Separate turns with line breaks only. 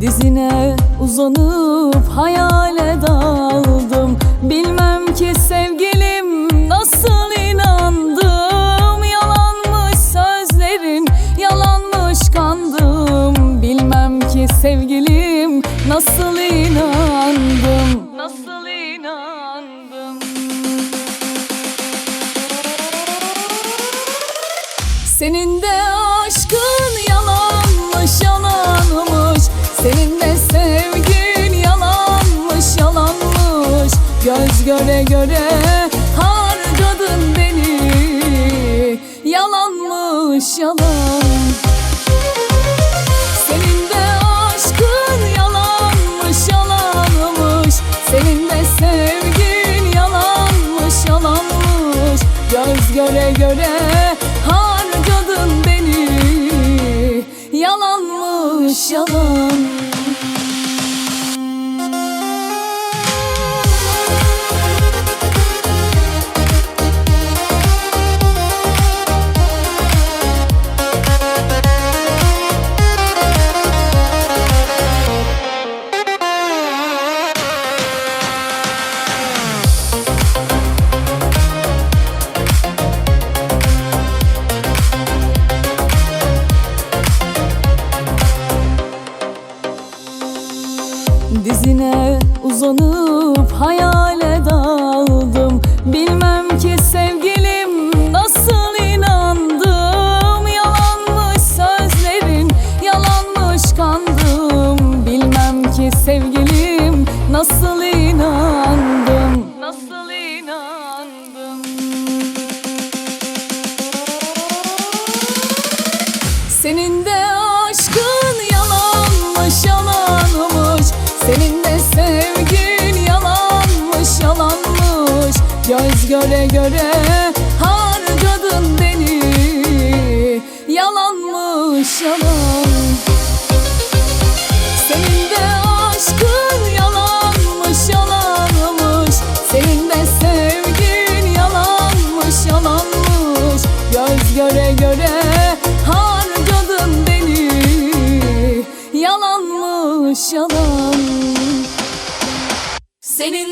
Dizine uzanıp hayale daldım. Bilmem ki sevgilim nasıl inandım. Yalanmış sözlerin, yalanmış kandım. Bilmem ki sevgilim nasıl inandım. Nasıl inandım. Senin de aşkın Göz göre göre harcadın beni. Yalanmış yalan. Senin de aşkın yalanmış yalanmış. Senin de sevgin yalanmış yalanmış. Göz göre göre harcadın beni. Yalanmış yalan Uzanıp hayale daldım. Bilmem ki sevgilim nasıl inandım. Yalanmış sözlerin, yalanmış kandım. Bilmem ki sevgilim nasıl inandım. Nasıl inandım. Senin de aşkın yalanmış yalanmış. Senin göre göre harcadın beni. Yalanmış yalan Senin de aşkın yalanmış yalanmış Senin de sevgin yalanmış yalanmış Göz göre göre harcadın beni. Yalanmış yalan Senin